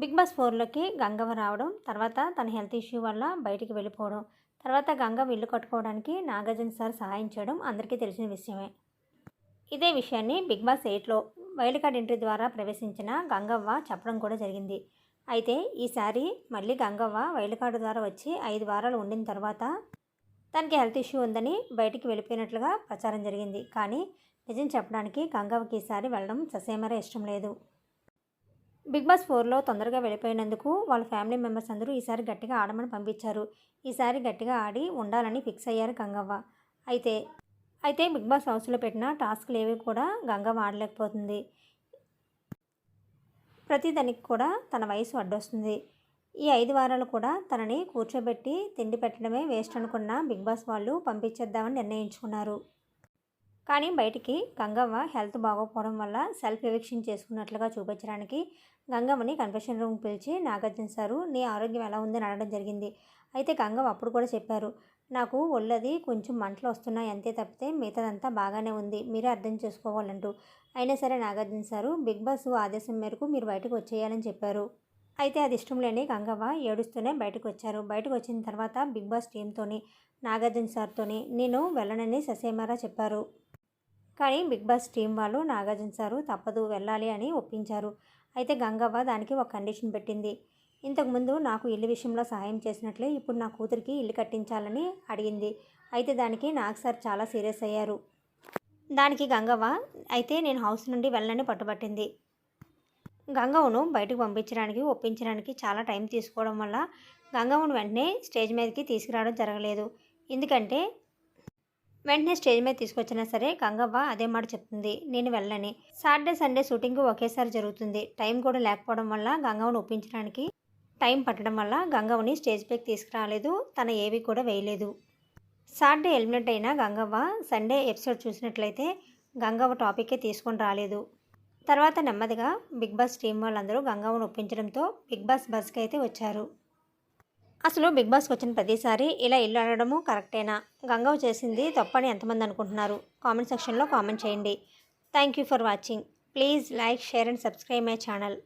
Big boss ఫోర్లోకి Gangavva రావడం తర్వాత తన హెల్త్ ఇష్యూ వల్ల బయటికి వెళ్ళిపోవడం తర్వాత గంగ ఇల్లు కట్టుకోవడానికి నాగార్జున సార్ సహాయం చేయడం అందరికీ తెలిసిన విషయమే. ఇదే విషయాన్ని బిగ్ బాస్ ఎయిట్లో వైల్డ్ కార్డ్ ఎంట్రీ ద్వారా ప్రవేశించిన గంగవ్వ చెప్పడం కూడా జరిగింది. అయితే ఈసారి మళ్ళీ గంగవ్వ వైల్డ్ కార్డు ద్వారా వచ్చి ఐదు వారాలు ఉండిన తర్వాత తనకి హెల్త్ ఇష్యూ ఉందని బయటికి వెళ్ళిపోయినట్లుగా ప్రచారం జరిగింది. కానీ నిజం చెప్పడానికి గంగవ్వకి ఈసారి వెళ్ళడం ససేమరా ఇష్టం లేదు. బిగ్ బాస్ ఫోర్లో తొందరగా వెళ్ళిపోయినందుకు వాళ్ళ ఫ్యామిలీ మెంబర్స్ అందరూ ఈసారి గట్టిగా ఆడమని పంపించారు. ఈసారి గట్టిగా ఆడి ఉండాలని ఫిక్స్ అయ్యారు గంగవ్వ. అయితే అయితే బిగ్ బాస్ హౌస్లో పెట్టిన టాస్క్లు ఏవి కూడా గంగవ్వ ఆడలేకపోతుంది. ప్రతి దానికి కూడా తన వయసు అడ్డొస్తుంది. ఈ ఐదు వారాలు కూడా తనని కూర్చోబెట్టి తిండి పెట్టడమే వేస్ట్ అనుకున్న బిగ్ బాస్ వాళ్ళు పంపించేద్దామని నిర్ణయించుకున్నారు. కానీ బయటికి గంగవ్వ హెల్త్ బాగోకపోవడం వల్ల సెల్ఫ్ ఎవిక్షన్ చేసుకున్నట్లుగా చూపించడానికి గంగవ్వని కన్ఫెషన్ రూమ్ పిలిచి నాగార్జున సారు నీ ఆరోగ్యం ఎలా ఉందని అడగడం జరిగింది. అయితే గంగవ్వ అప్పుడు కూడా చెప్పారు నాకు ఒళ్ళది కొంచెం మంటలు వస్తున్నాయి అంతే తప్పితే మిగతాదంతా బాగానే ఉంది మీరే అర్థం చేసుకోవాలంటూ. అయినా సరే నాగార్జున సారు బిగ్ బాస్ ఆదేశం మేరకు మీరు బయటకు వచ్చేయాలని చెప్పారు. అయితే అది ఇష్టం లేని గంగవ్వ ఏడుస్తూనే బయటకు వచ్చారు. బయటకు వచ్చిన తర్వాత బిగ్ బాస్ టీంతోని నాగార్జున సార్తోని నేను వెళ్ళనని ససేమారా చెప్పారు. కానీ బిగ్ బాస్ టీం వాళ్ళు నాగార్జున సారు తప్పదు వెళ్ళాలి అని ఒప్పించారు. అయితే గంగవ్వ దానికి ఒక కండిషన్ పెట్టింది. ఇంతకుముందు నాకు ఇల్లు విషయంలో సహాయం చేసినట్లే ఇప్పుడు నా కూతురికి ఇల్లు కట్టించాలని అడిగింది. అయితే దానికి నాగ్ సార్ చాలా సీరియస్ అయ్యారు. దానికి గంగవ్వ అయితే నేను హౌస్ నుండి వెళ్ళని పట్టుబట్టింది. గంగవ్వను బయటకు పంపించడానికి ఒప్పించడానికి చాలా టైం తీసుకోవడం వల్ల గంగవ్వను వెంటనే స్టేజ్ మీదకి తీసుకురావడం జరగలేదు. ఎందుకంటే వెంటనే స్టేజ్ మీద తీసుకొచ్చినా సరే గంగవ్వ అదే మాట చెప్తుంది. నేను వెళ్ళని. సాటర్డే సండే షూటింగ్ ఒకేసారి జరుగుతుంది. టైం కూడా లేకపోవడం వల్ల గంగవ్వను ఒప్పించడానికి టైం పట్టడం వల్ల గంగవ్వని స్టేజ్ పైకి తీసుకురాలేదు. తన ఏవి కూడా వేయలేదు. సాటర్డే ఎలిమినేట్ అయిన గంగవ్వ సండే ఎపిసోడ్ చూసినట్లయితే గంగవ్వ టాపిక్కే తీసుకొని రాలేదు. తర్వాత నెమ్మదిగా బిగ్ బాస్ టీం వాళ్ళందరూ గంగవ్వను ఒప్పించడంతో బిగ్ బాస్ బస్కి అయితే వచ్చారు. అసలు బిగ్ బాస్కి వచ్చిన ప్రతిసారి ఇలా ఇల్లు అడగడము కరెక్టేనా? గంగవ్ చేసింది తప్పని ఎంతమంది అనుకుంటున్నారు? కామెంట్ సెక్షన్లో కామెంట్ చేయండి. Thank you for watching. Please like share and subscribe my channel.